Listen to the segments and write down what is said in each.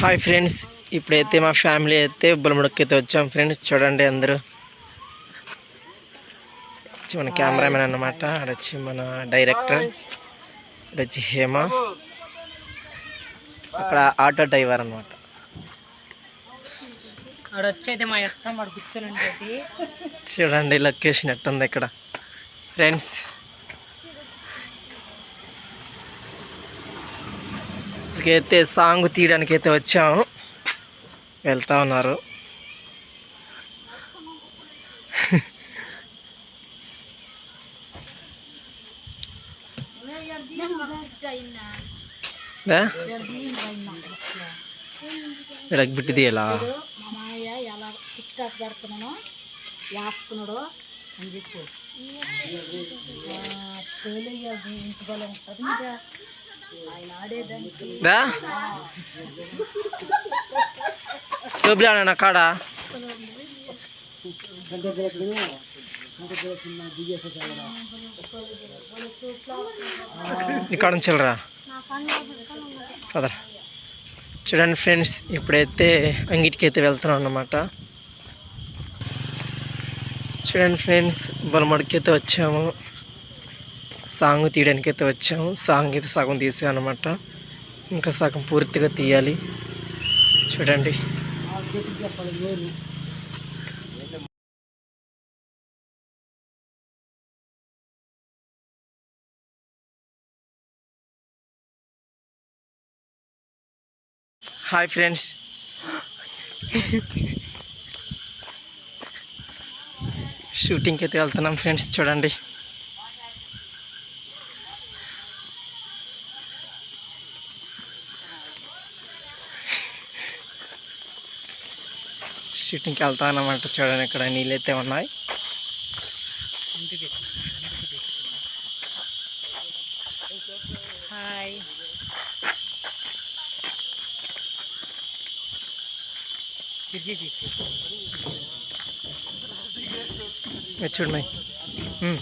Hi friends ఇప్పుడైతే మా family అయితే బులముడకి అయితే వచ్చాం. ఫ్రెండ్స్ చూడండి అందరూ. వచ్చి మన కెమెరామెన్ అన్నమాట. ఆడొచ్చి మన డైరెక్టర్ వచ్చి హేమ. అక్కడ ఆటో డ్రైవర్ కూర్చొని చూడండి లొకేషన్ ఎట్టుంది ఇక్కడ. ఫ్రెండ్స్ ఇక్కడికైతే సాంగ్ తీయడానికి అయితే వచ్చాము. వెళ్తా ఉన్నారు. దా? ఎలా టిక్ టాక్ పెడుతున్నానో అని చెప్పు ఇంటి బలం నా కాడ ఇక్కడ నుంచి కదరా చూడండి ఫ్రెండ్స్ ఇప్పుడైతే అంగిటికి అయితే వెళ్తున్నాం అన్నమాట. చూడండి ఫ్రెండ్స్ బొలమడికి అయితే వచ్చాము. సాంగ్ తీయడానికి అయితే వచ్చాము. సాంగ్ అయితే సగం తీసాం అనమాట ఇంకా సగం పూర్తిగా తీయాలి. చూడండి. Hi friends. షూటింగ్కి అయితే వెళ్తున్నాం ఫ్రెండ్స్. చూడండి. షూటింగ్కి వెళ్తానమాట చూడండి ఇక్కడ నీళ్ళు అయితే ఉన్నాయి. హాయ్ విజయజీ ఇది చూడండి. ఉమ్.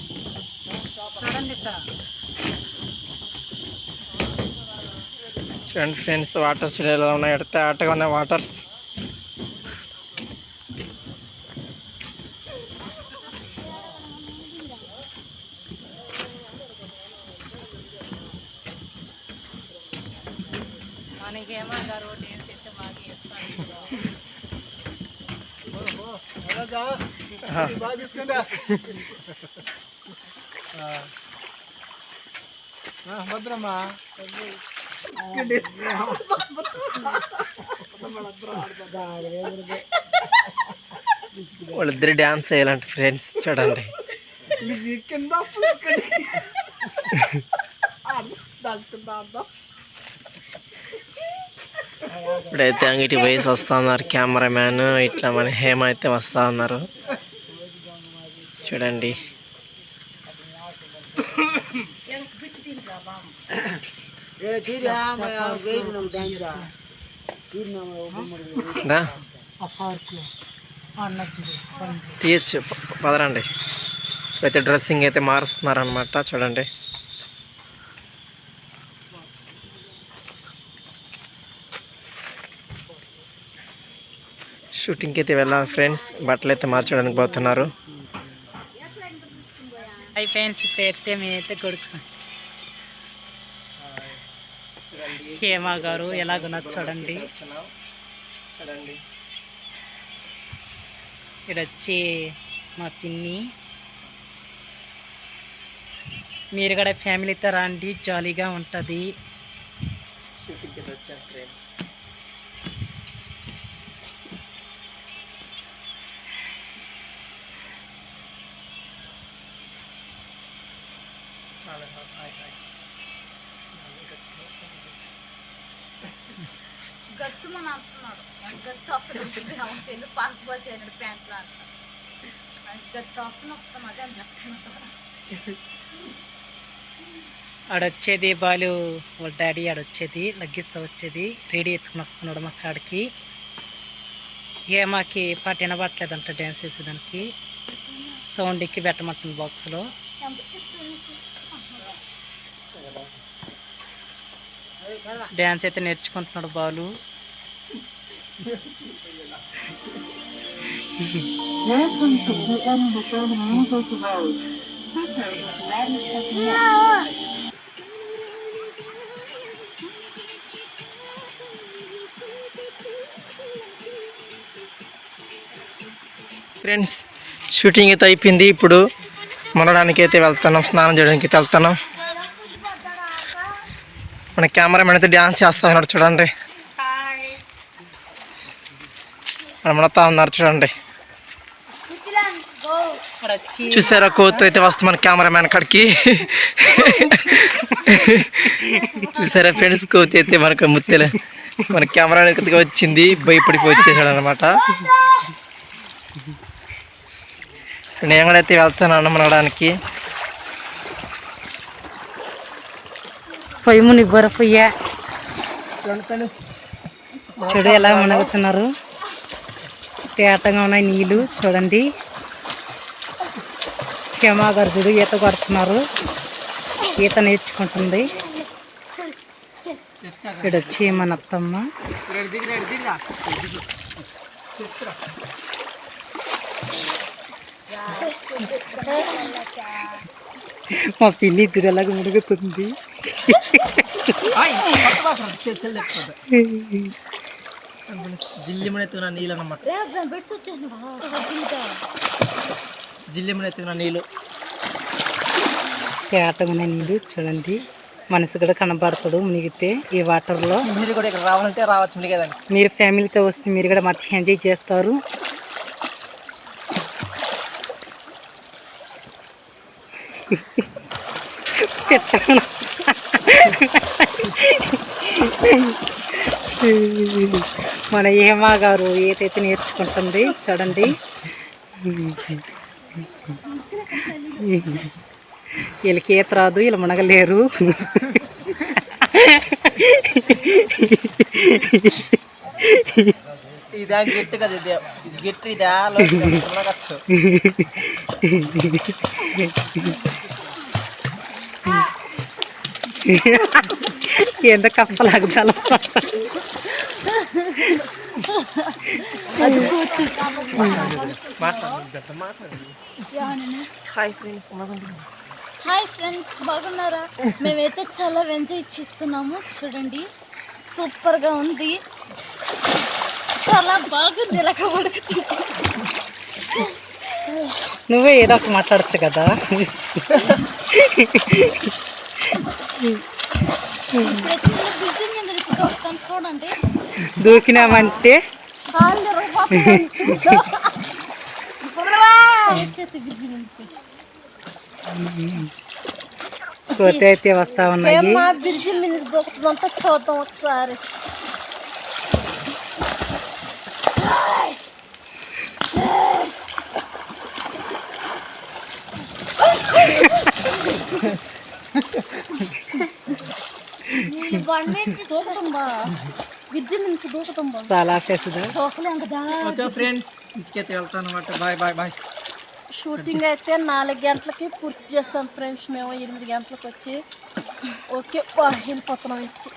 చూడండి ఇట్ట చూడండి ఫ్రెండ్స్ వాటర్స్ ఎలా ఉన్నాయి ఎడితే ఆటగా ఉన్నాయి వాటర్స్ మనకేమో గారు డ్యాన్స్ అయితే బాగా చేస్తాను భద్రమ్మా వాళ్ళిద్దరు డ్యాన్స్ చేయాలంటే ఫ్రెండ్స్ చూడండి. కింద పూసుకొని ఇప్పుడైతే అంగిటి వయసు వస్తా ఉన్నారు కెమెరామ్యాన్. ఇట్లా మన హేమ అయితే వస్తా ఉన్నారు. చూడండి. తీయచ్చు. పదరండి. అయితే డ్రెస్సింగ్ అయితే మారుస్తున్నారనమాట చూడండి. షూటింగ్కి అయితే వెళ్ళాలి ఫ్రెండ్స్. బట్టలు అయితే మార్చడానికి పోతున్నారు. ఫ్రెండ్స్ ఇప్పుడు అయితే మేమైతే కొడుకు హేమ గారు ఎలాగున్నది చూడండి. చూడండి ఇక్కడ వచ్చి మా పిన్ని. మీరు కూడా ఫ్యామిలీతో రండి జాలీగా ఉంటుంది. షూటింగ్కి వచ్చాను ఫ్రెండ్స్. గత్తు మన అంటున్నాడు. నాకు గత్తు అసలు ఉంటుంది. అవును ఎందుకు పాస్ పాస్ అయినాడు ప్యాంట్లో అంటాడు నాకు గత్తు అసలు వస్తాం అదే అని చెప్తున్నాడు. ఆడొచ్చేది బాలు వాళ్ళ డాడీ ఆడొచ్చేది లగ్గిస్తా వచ్చేది రెడీ ఎత్తుకుని వస్తున్నాడు మా కాడికి. ఏమాకి పాట వినబట్టలేదంట డ్యాన్స్ చేసేదానికి సౌండ్ ఎక్కి పెట్టమంటుంది బాక్స్లో డ్యాన్స్ అయితే నేర్చుకుంటున్నాడు బాలు. ఫ్రెండ్స్ షూటింగ్ అయితే అయిపోయింది. ఇప్పుడు మనడానికి అయితే వెళ్తున్నాం స్నానం చేయడానికి అయితే వెళ్తున్నాం. మన కెమెరామెన్ అయితే డ్యాన్స్ చేస్తా ఉన్నాడు చూడండి. మన మనతా ఉన్నారు చూడండి. చూసారా కోతు అయితే వస్తుంది మన కెమెరామెన్ కాడికి. చూసారా ఫ్రెండ్స్ కోతి అయితే మనకు ముత్తెలే. మన కెమెరా వచ్చింది భయపడిపోయి వచ్చేసాడు అనమాట నేను కూడా అయితే వెళ్తాను మనడానికి పొయ్యి ముని బొర పొయ్య. చూడు ఎలా మునగుతున్నారు. తేటగా ఉన్నాయి నీళ్ళు చూడండి. క్షమా ఈత కొడుతున్నారు. ఈత నేర్చుకుంటుంది. ఇక్కడ వచ్చి మన అత్తమ్మ మా పిల్లి చూడు ఎలాగ మునుగుతుంది. జిల్లిమనెత్తున నీళ్ళు జిల్లిమనెత్తున నీళ్ళు. చూడండి. మనసు కూడా కనబడతాడు మునిగితే ఈ వాటర్లో. మీరు కూడా ఇక్కడ రావాలంటే రావచ్చు కదండి మీరు ఫ్యామిలీతో వస్తే మీరు కూడా మంచిగా ఎంజాయ్ చేస్తారు. పెట్టను. మన ఏమా గారు ఏదైతే నేర్చుకుంటుంది చూడండి. వీళ్ళకి ఈత రాదు వీళ్ళు మునగలేరు. ఇదా గిట్టు కదా ఇది. గిట్టు ఇదా ఏందో కప్పలాగా చాలా హాయ్ ఫ్రెండ్స్ హాయ్ ఫ్రెండ్స్ బాగున్నారా? మేమైతే చాలా ఎంజాయ్ చేస్తున్నాము చూడండి. సూపర్గా ఉంది. చాలా బాగుంది ఉడుకుతుంది నువ్వే ఏదో ఒకటి మాట్లాడచ్చు కదా. దూకినామంటే? కాళ్ళు అయితే వస్తా ఉన్నాయి. మీద చూద్దాం ఒకసారి. చాలా ఓకే ఫ్రెండ్స్ ఇంటికైతే వెళ్తాను అనమాట బాయ్ బాయ్ బాయ్. షూటింగ్ అయితే నాలుగు గంటలకి పూర్తి చేస్తాం ఫ్రెండ్స్. మేము ఎనిమిది గంటలకు వచ్చి ఓకే వెళ్ళిపోతున్నాం ఇంటికి.